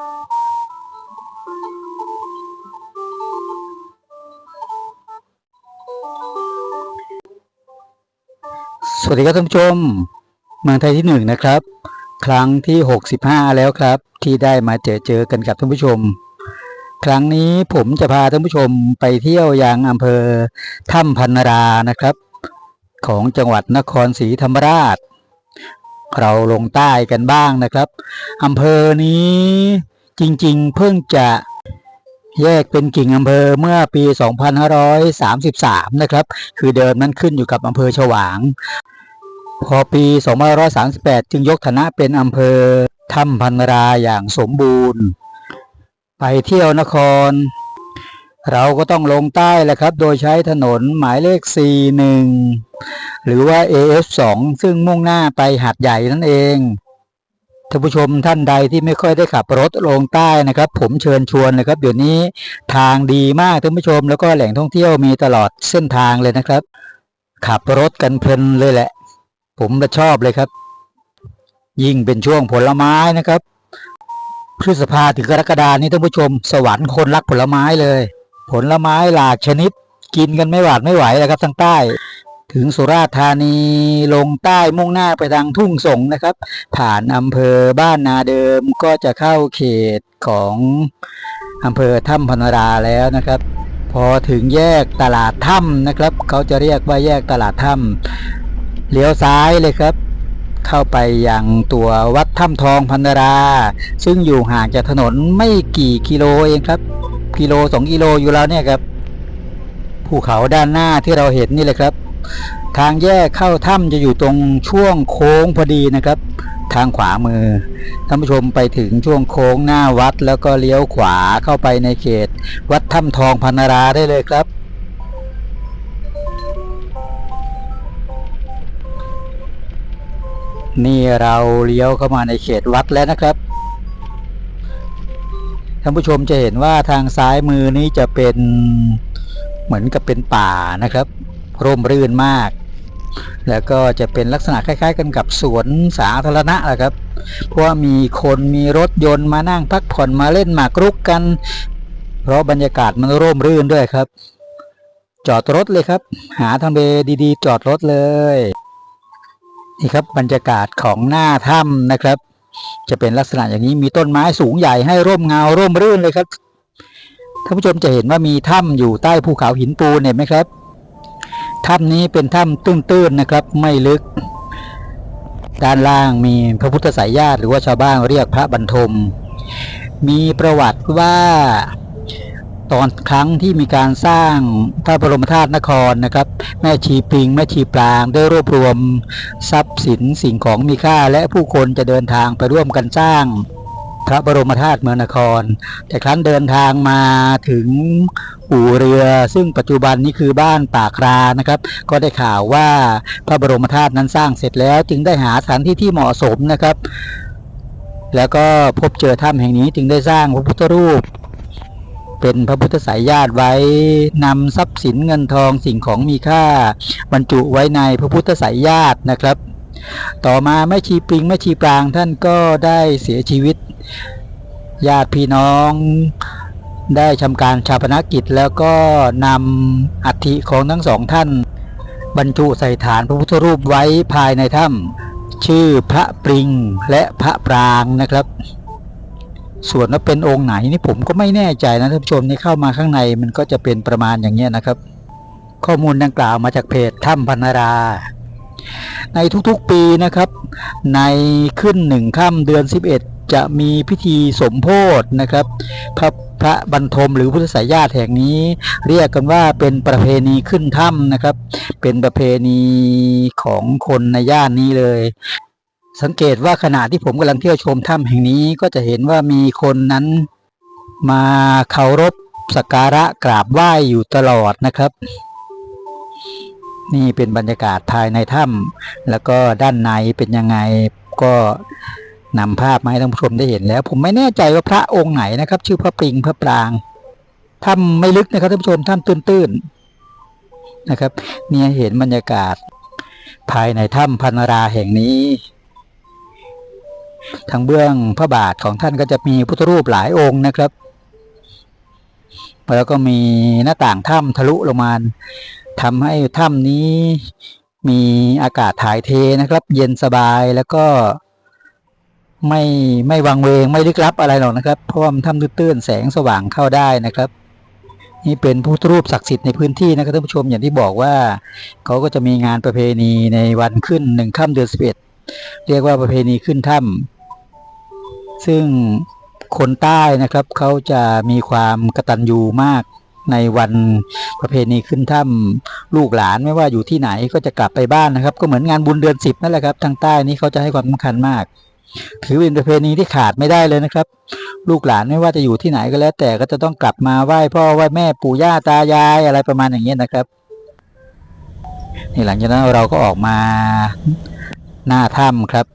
สวัสดีครับท่านผู้ชมเมืองไทยที่หนึ่งนะครับ ครั้งที่ 65 แล้วครับ ที่ได้มาเจอเจอกันกับท่านผู้ชม ครั้งนี้ผมจะพาท่านผู้ชมไปเที่ยวยังอำเภอถ้ำพันรานะครับ ของจังหวัดนครศรีธรรมราช เราลงใต้กันบ้างนะครับอำเภอนี้ จริงๆ เพิ่งจะแยกเป็นกิ่งอำเภอเมื่อปี 2533 นะครับ คือเดิมนั้นขึ้นอยู่กับอำเภอฉวาง พอปี 2538 จึงยกฐานะเป็นอำเภอถ้ำพันราอย่างสมบูรณ์ ไปเที่ยวนคร เราก็ต้องลงใต้แหละครับ โดยใช้ถนนหมายเลข 41 หรือว่า AF2 ซึ่งมุ่งหน้าไปหาดใหญ่นั่นเอง ท่านผู้ชมท่านใดที่ไม่ค่อยได้ขับรถลงใต้นะครับ ผมเชิญชวนเลยครับเดี๋ยวนี้ทางดีมากท่านผู้ชม แล้วก็แหล่งท่องเที่ยวมีตลอดเส้นทางเลยนะครับ ขับรถกันเพลินเลยแหละ ผมละชอบเลยครับ ยิ่งเป็นช่วงผลไม้นะครับพฤษภาถึงกรกฎานี่ท่านผู้ชม สวรรค์คนรักผลไม้เลย ผลไม้หลากชนิด กินกันไม่หวาดไม่ไหวแล้วครับทางใต้ ถึงสุราษฎร์ธานีลงใต้มุ่งหน้าไปทางทุ่งสงนะครับ ผ่านอำเภอบ้านนาเดิมก็จะเข้าเขตของอำเภอถ้ำพนราแล้วนะครับ พอถึงแยกตลาดถ้ำนะครับ เขาจะเรียกว่าแยกตลาดถ้ำเลี้ยวซ้ายเลยครับ เข้าไปยังตัววัดถ้ำทองพันรา ซึ่งอยู่ห่างจากถนนไม่กี่กิโลเองครับกิโลสองกิโลอยู่แล้วเนี่ยครับภูเขาด้านหน้าที่เราเห็นนี่เลยครับ ทางแยกเข้าถ้ำจะอยู่ตรงช่วงโค้งพอดีนะครับ ทางขวามือท่านผู้ชมไปถึงช่วงโค้งหน้าวัด แล้วก็เลี้ยวขวาเข้าไปในเขต วัดถ้ำทองพันราได้เลยครับนี่เราเลี้ยวเข้ามาในเขตวัดแล้วนะครับ ท่านผู้ชมจะเห็นว่าทางซ้ายมือนี้จะเป็นเหมือนกับเป็นป่านะครับ ร่มรื่นมาก แล้วก็จะเป็นลักษณะคล้าย ๆ กันกับสวนสาธารณะแหละครับ เพราะว่ามีคนมีรถยนต์มานั่งพักผ่อนมาเล่นหมากรุกกัน เพราะบรรยากาศมันร่มรื่นด้วยครับ จอดรถเลยครับ หาทำเลดีๆ จอดรถเลยนี่ครับบรรยากาศของหน้าถ้ำนะครับ จะเป็นลักษณะอย่างนี้มีต้นไม้สูงใหญ่ให้ร่มเงาร่มรื่นเลยครับท่านผู้ชมจะเห็นว่ามีถ้ำอยู่ใต้ภูเขาหินปูนเห็นไหมครับ ถ้ำนี้เป็นถ้ำตื้นๆนะครับ ไม่ลึก ด้านล่างมีพระพุทธสายญาติหรือว่าชาวบ้านเรียกพระบรรทม มีประวัติว่าตอนครั้งที่มีการสร้างพระบรมธาตุนครนะครับ แม่ชีปิง แม่ชีปราง ได้รวบรวมทรัพย์สินสิ่งของมีค่าและผู้คนจะเดินทางไปร่วมกันสร้าง พระบรมธาตุเมืองนคร แต่ครั้นเดินทางมาถึงอู่เรือ ซึ่งปัจจุบันนี้คือบ้านป่ากรานะครับ ก็ได้ข่าวว่าพระบรมธาตุนั้นสร้างเสร็จแล้ว จึงได้หาสถานที่ที่เหมาะสมนะครับ แล้วก็พบเจอถ้ำแห่งนี้จึงได้สร้างพระพุทธรูปเป็นพระพุทธสายญาติไว้นำทรัพย์สินเงินทองสิ่งของมีค่า บรรจุไว้ในพระพุทธสายญาตินะครับ ต่อมาแม่ชีปิงแม่ชีปรางท่านก็ได้เสียชีวิต ญาติพี่น้องได้ทำการชาปนกิจแล้วก็นำอัฐิของทั้งสองท่าน บรรจุใส่ฐานพระพุทธรูปไว้ภายในถ้ำชื่อพระปริงและพระปรางนะครับ ส่วนว่าเป็นองค์ไหนนี่ผมก็ไม่แน่ใจนะท่านผู้ชมนี่เข้ามาข้างในมันก็จะเป็นประมาณอย่างเงี้ยนะครับ ข้อมูลดังกล่าวมาจากเพจถ้ำพันรา ในทุกๆปีนะครับ ในขึ้นหนึ่งค่ำเดือน 11 จะมีพิธีสมโพธนะครับพระพระบรรทมหรือพุทธสายญาติแห่งนี้ เรียกกันว่าเป็นประเพณีขึ้นถ้ำนะครับ เป็นประเพณีของคนในย่านนี้เลย สังเกตว่าขณะที่ผมกำลังเที่ยวชมถ้ำแห่งนี้ก็จะเห็นว่ามีคนนั้นมาเคารพสักการะกราบไหว้อยู่ตลอดนะครับ นี่เป็นบรรยากาศภายในถ้ำแล้วก็ด้านในเป็นยังไงก็ นำภาพมาให้ท่านผู้ชมได้เห็นแล้ว ผมไม่แน่ใจว่าพระองค์ไหนนะครับ ชื่อพระปริงพระปรางถ้ำไม่ลึกนะครับท่านผู้ชมถ้ำตื้นๆนะครับ เนี่ยเห็นบรรยากาศ ภายในถ้ำพันราแห่งนี้ ทางเบื้องพระบาทของท่านก็จะมีพุทธรูปหลายองค์นะครับ แล้วก็มีหน้าต่างถ้ำทะลุลงมาทำให้ถ้ำนี้มีอากาศถ่ายเทนะครับ เย็นสบายแล้วก็ ไม่ไม่วังเวงไม่ลึกลับอะไรหรอกนะครับ เพราะว่ามันถ้ำตื้นๆแสงสว่างเข้าได้นะครับ นี่เป็นพุทธรูปศักดิ์สิทธิ์ในพื้นที่นะครับท่านผู้ชมอย่างที่บอกว่าเขาก็จะมีงานประเพณีในวันขึ้นหนึ่งค่ำเดือนสิบเอ็ดเรียกว่าประเพณีขึ้นถ้ำซึ่งคนใต้นะครับเขาจะมีความกระตัญญูมากในวันประเพณีขึ้นถ้ำลูกหลานไม่ว่าอยู่ที่ไหนก็จะกลับไปบ้านนะครับ ก็เหมือนงานบุญเดือนสิบนั่นแหละครับทางใต้นี้เขาจะให้ความสำคัญมาก ถือเป็นประเพณีที่ขาดไม่ได้เลยนะครับ ลูกหลานไม่ว่าจะอยู่ที่ไหนก็แล้ว แต่ก็จะต้องกลับมาไหว้พ่อไหว้แม่ปู่ย่าตายายอะไรประมาณอย่างเงี้ยนะครับนี่หลังจากนั้นเราก็ออกมาหน้าถ้ำครับ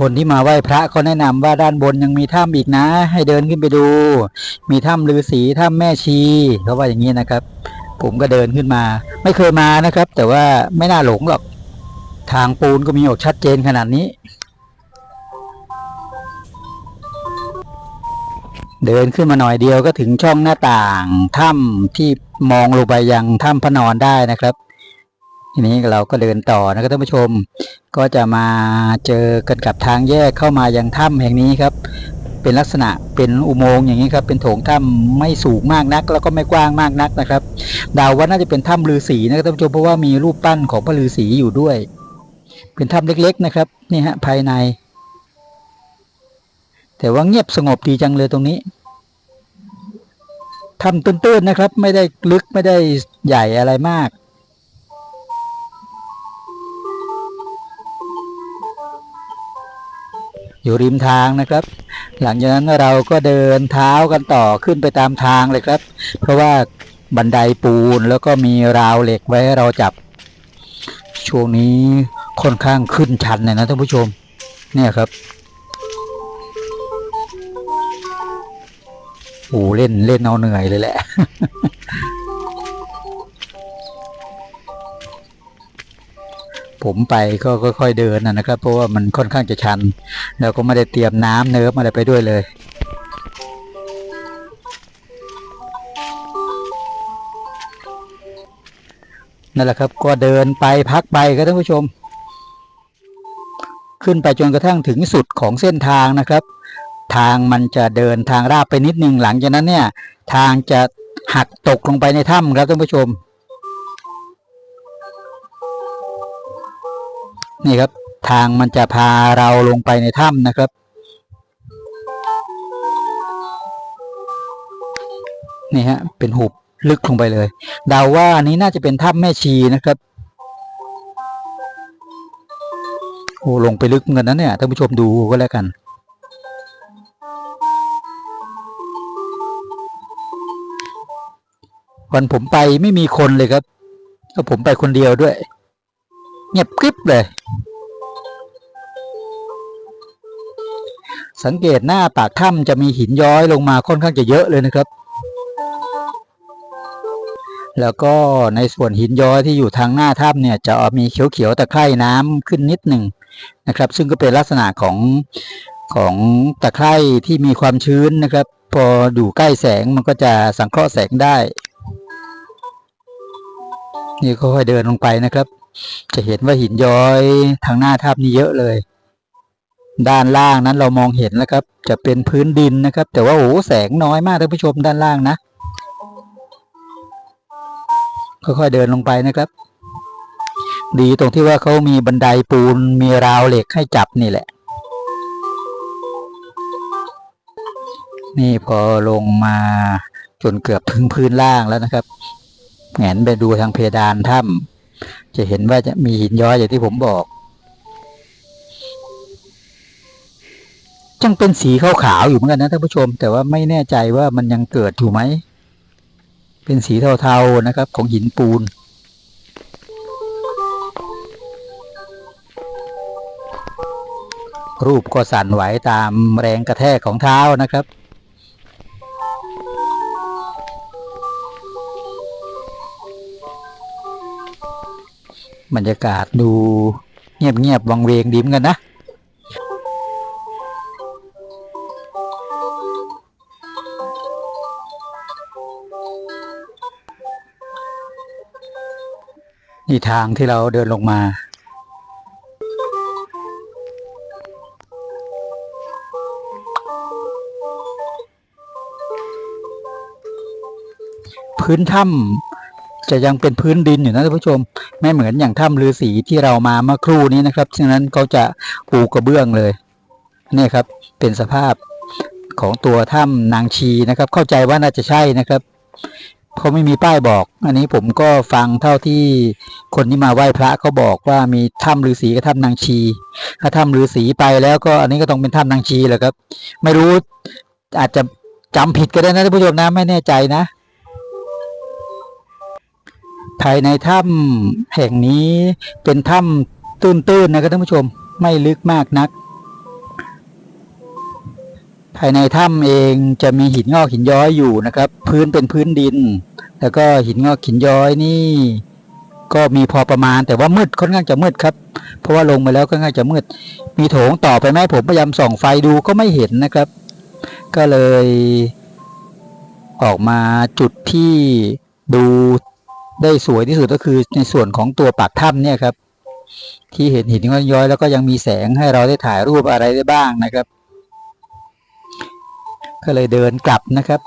คนที่มาไหว้พระก็แนะนำว่าด้านบนยังมีถ้ำอีกนะ ให้เดินขึ้นไปดู มีถ้ำฤาษีถ้ำแม่ชีเขาว่าอย่างนี้นะครับ ผมก็เดินขึ้นมา ไม่เคยมานะครับ แต่ว่าไม่น่าหลงหรอก ทางปูนก็มีออกชัดเจนขนาดนี้ เดินขึ้นมาหน่อยเดียวก็ถึงช่องหน้าต่างถ้ำที่มองลงไปยังถ้ำพระนอนได้นะครับ ทีนี้เราก็เดินต่อนะครับท่านผู้ชม ก็จะมาเจอกันกับทางแยกเข้ามายังถ้ำแห่งนี้ครับ เป็นลักษณะเป็นอุโมงค์อย่างนี้ครับเป็นโถงถ้ำไม่สูงมากนัก แล้วก็ไม่กว้างมากนักนะครับเดาว่าน่าจะเป็นถ้ำฤาษีนะครับท่านผู้ชมเพราะว่ามีรูปปั้นของพระฤาษีอยู่ด้วย เป็นถ้ำเล็ก ๆนะครับนี่ฮะภายใน แต่ว่าเงียบสงบดีจังเลยตรงนี้ถ้ำตื้นๆนะครับ ไม่ได้ลึกไม่ได้ใหญ่อะไรมาก อยู่ริมทางนะครับ หลังจากนั้นเราก็เดินเท้ากันต่อขึ้นไปตามทางเลยครับ เพราะว่าบันไดปูนแล้วก็มีราวเหล็กไว้ให้เราจับ ช่วงนี้ค่อนข้างขึ้นชันเลยนะท่านผู้ชม เนี่ยครับ อ้เล่นเล่นเอาเหนื่อยเลยแหละ ผมไปก็ค่อยๆเดินนะครับ เพราะว่ามันค่อนข้างจะชัน แล้วก็ไม่ได้เตรียมน้ำเนิบอะไรไปด้วยเลยนั่นแหละครับก็เดินไปพักไปครับท่านผู้ชม ขึ้นไปจนกระทั่งถึงสุดของเส้นทางนะครับ ทางมันจะเดินทางราบไปนิดนึงหลังจากนั้นเนี่ย ทางจะหักตกลงไปในถ้ำครับท่านผู้ชม นี่ครับทางมันจะพาเราลงไปในถ้ำนะครับ นี่ฮะเป็นหุบลึกลงไปเลยเดาว่าอันนี้น่าจะเป็นถ้ำแม่ชีนะครับโอ้ลงไปลึกเหมือนกันนะเนี่ยท่านผู้ชมดูก็แล้วกัน วันผมไปไม่มีคนเลยครับก็ผมไปคนเดียวด้วย เงียบกริบเลย สังเกตหน้าปากถ้ำจะมีหินย้อยลงมาค่อนข้างจะเยอะเลยนะครับ แล้วก็ในส่วนหินย้อยที่อยู่ทางหน้าถ้ำเนี่ย จะมีเขียวๆตะไคร่น้ำขึ้นนิดหนึ่งนะครับ ซึ่งก็เป็นลักษณะของของตะไคร่ที่มีความชื้นนะครับ พออยู่ใกล้แสงมันก็จะสังเคราะห์แสงได้ นี่ค่อยๆเดินลงไปนะครับ จะเห็นว่าหินย้อยทางหน้าถ้ำนี่เยอะเลย ด้านล่างนั้นเรามองเห็นแล้วครับ จะเป็นพื้นดินนะครับ แต่ว่าโอ้แสงน้อยมากท่านผู้ชมด้านล่างนะค่อยๆเดินลงไปนะครับ ดีตรงที่ว่าเขามีบันไดปูนมีราวเหล็กให้จับนี่แหละ นี่พอลงมาจนเกือบถึงพื้นล่างแล้วนะครับ แงนไปดูทางเพดานถ้ำจะเห็นว่าจะมีหินย้อยอย่างที่ผมบอกจังเป็นสีขาวๆอยู่เหมือนกันนะท่านผู้ชม แต่ว่าไม่แน่ใจว่ามันยังเกิดอยู่ไหม เป็นสีเทาๆนะครับ ของหินปูน รูปก็สั่นไหวตามแรงกระแทกของเท้านะครับ บรรยากาศดูเงียบเงียบวังเวงดีมกันนะ นี่ทางที่เราเดินลงมาพื้นถ้ำจะยังเป็นพื้นดินอยู่นะท่านผู้ชม ไม่เหมือนอย่างถ้ำฤาษีที่เรามาเมื่อครู่นี้นะครับฉะนั้นเขาจะปูกระเบื้องเลยเนี่ยครับ เป็นสภาพของตัวถ้ำนางชีนะครับ เข้าใจว่าน่าจะใช่นะครับเขาไม่มีป้ายบอก อันนี้ผมก็ฟังเท่าที่คนที่มาไหว้พระเขาบอกว่ามีถ้ำฤาษีกับถ้ำนางชี ถ้าถ้ำฤาษีไปแล้วก็อันนี้ก็ต้องเป็นถ้ำนางชีแหละครับ ไม่รู้อาจจะจำผิดก็ได้นะท่านผู้ชมนะไม่แน่ใจนะ ภายในถ้ำแห่งนี้เป็นถ้ำตื้นๆนะครับท่านผู้ชมไม่ลึกมากนัก ภายในถ้ำเองจะมีหินงอกหินย้อยอยู่นะครับ พื้นเป็นพื้นดิน แล้วก็หินงอกหินย้อยนี่ ก็มีพอประมาณ แต่ว่ามืดค่อนข้างจะมืดครับ เพราะว่าลงมาแล้วค่อนข้างจะมืด มีโถงต่อไปไหมผมพยายามส่องไฟดูก็ไม่เห็นนะครับ ก็เลย ออกมาจุดที่ดู ได้สวยที่สุดก็คือในส่วนของตัวปากถ้ำเนี่ยครับ ที่เห็นหินงอกย้อยแล้วก็ยังมีแสงให้เราได้ถ่ายรูปอะไรได้บ้างนะครับ ก็เลยเดินกลับนะครับ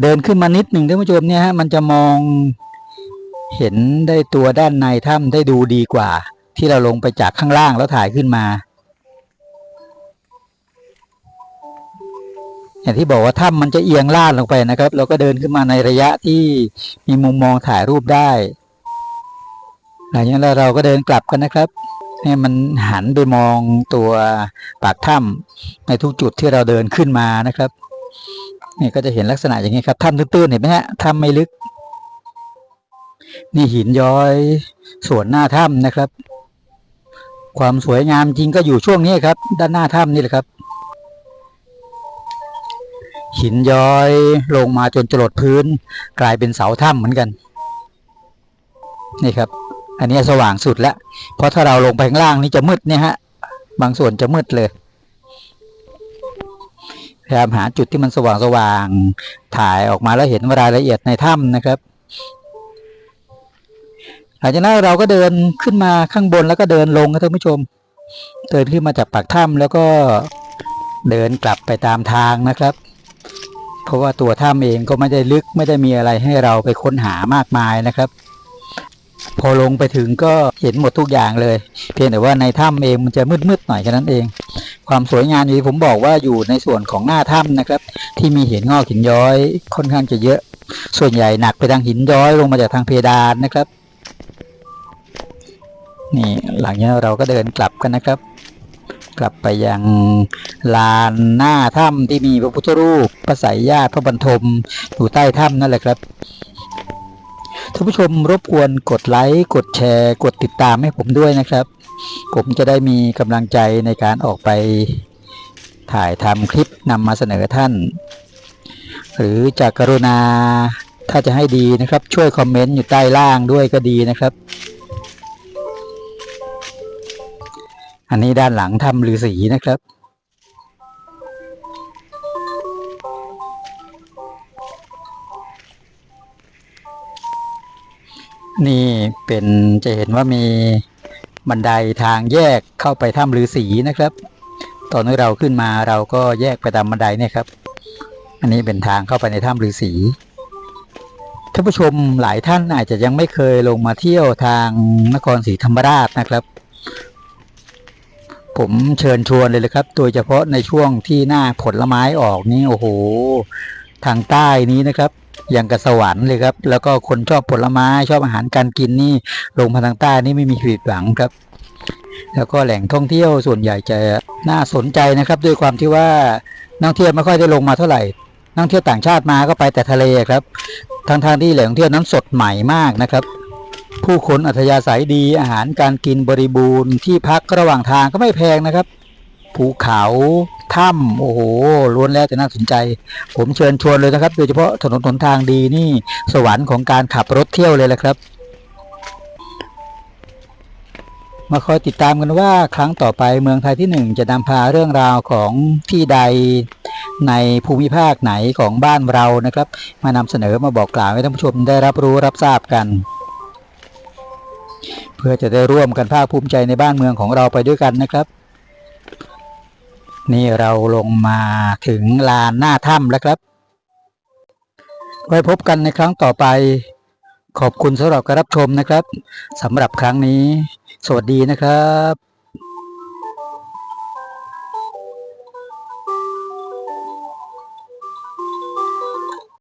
เดินขึ้นมานิดหนึ่งท่านผู้ชมเนี่ยฮะมันจะมองเห็นได้ตัวด้านในถ้ำได้ดูดีกว่า ที่เราลงไปจากข้างล่างแล้วถ่ายขึ้นมา อย่างที่บอกว่าถ้ำมันจะเอียงลาดลงไปนะครับ เราก็เดินขึ้นมาในระยะที่มีมุมมองถ่ายรูปได้หลังจากนั้นเราก็เดินกลับกันนะครับให้มันหันไปมองตัวปากถ้ำในทุกจุดที่เราเดินขึ้นมานะครับนี่ก็จะเห็นลักษณะอย่างนี้ครับถ้ำตื้นๆเห็นไหมฮะถ้ำไม่ลึก นี่หินย้อยส่วนหน้าถ้ำนะครับ ความสวยงามจริงก็อยู่ช่วงนี้ครับ ด้านหน้าถ้ำนี่แหละครับ หินย้อยลงมาจนจรดพื้น กลายเป็นเสาถ้ำเหมือนกัน นี่ครับ อันนี้สว่างสุดแล้ว เพราะถ้าเราลงไปข้างล่างนี่จะมืดเนี่ยฮะ บางส่วนจะมืดเลยพยายามหาจุดที่มันสว่างสว่างถ่ายออกมาแล้วเห็นรายละเอียดในถ้ำนะครับหลังจากนั้นเราก็เดินขึ้นมาข้างบนแล้วก็เดินลงครับท่านผู้ชม เดินขึ้นมาจากปากถ้ำแล้วก็เดินกลับไปตามทางนะครับ เพราะว่าตัวถ้ำเองก็ไม่ได้ลึกไม่ได้มีอะไรให้เราไปค้นหามากมายนะครับ พอลงไปถึงก็เห็นหมดทุกอย่างเลย เพียงแต่ว่าในถ้ำเองมันจะมืดๆหน่อยแค่นั้นเอง ความสวยงามที่ผมบอกว่าอยู่ในส่วนของหน้าถ้ำนะครับ ที่มีหินงอกหินย้อยค่อนข้างจะเยอะ ส่วนใหญ่หนักไปทางหินย้อยลงมาจากทางเพดานนะครับ นี่หลังนี้เราก็เดินกลับกันนะครับ กลับไปยังลานหน้าถ้ำที่มีพระพุทธรูปพระสายญาติพระบรรทมอยู่ใต้ถ้ำนั่นแหละครับท่านผู้ชมรบกวนกดไลค์กดแชร์ กดติดตามให้ผมด้วยนะครับ ผมจะได้มีกำลังใจในการออกไปถ่ายทำคลิปนำมาเสนอท่าน หรือจากกรุณาถ้าจะให้ดีนะครับ ช่วยคอมเมนต์อยู่ใต้ล่างด้วยก็ดีนะครับ อันนี้ด้านหลังถ้ำฤาษีนะครับ นี่เป็นจะเห็นว่ามีบันไดทางแยกเข้าไปถ้ำฤาษีนะครับ ตอนที่เราขึ้นมาเราก็แยกไปตามบันไดเนี่ยครับ อันนี้เป็นทางเข้าไปในถ้ำฤาษีท่านผู้ชมหลายท่านอาจจะยังไม่เคยลงมาเที่ยวทางนครศรีธรรมราชนะครับ ผมเชิญชวนเลยเลยครับ โดยเฉพาะในช่วงที่หน้าผลไม้ออกนี่โอ้โห ทางใต้นี้นะครับ อย่างกับสวรรค์เลยครับ แล้วก็คนชอบผลไม้ชอบอาหารการกินนี่ลงมาทางใต้นี่ไม่มีผิดหวังครับ แล้วก็แหล่งท่องเที่ยวส่วนใหญ่จะน่าสนใจนะครับ ด้วยความที่ว่านักท่องเที่ยวไม่ค่อยได้ลงมาเท่าไหร่นักท่องเที่ยวต่างชาติมาก็ไปแต่ทะเลครับทางทางๆที่แหล่งท่องเที่ยวนั้นสดใหม่มากนะครับ ผู้คนอัธยาศัยดีอาหารการกินบริบูรณ์ที่พักระหว่างทางก็ไม่แพงนะครับ ภูเขาถ้ำโอ้โหล้วนแล้วจะน่าสนใจ ผมเชิญชวนเลยนะครับโดยเฉพาะถนนหนทางดีนี่สวรรค์ของการขับรถเที่ยวเลยแหละครับ มาคอยติดตามกันว่าครั้งต่อไปเมืองไทยที่หนึ่งจะนำพาเรื่องราวของที่ใดในภูมิภาคไหนของบ้านเรานะครับ มานำเสนอมาบอกกล่าวให้ท่านผู้ชมได้รับรู้รับทราบกัน พื่อจะได้ร่วมกันภาคภูมิใจในบ้านเมืองของเราไปด้วยกันนะครับ นี่เราลงมาถึงลานหน้าถ้ำแล้วครับ ไว้พบกันในครั้งต่อไป ขอบคุณสำหรับการรับชมนะครับสำหรับครั้งนี้ สวัสดีนะครับ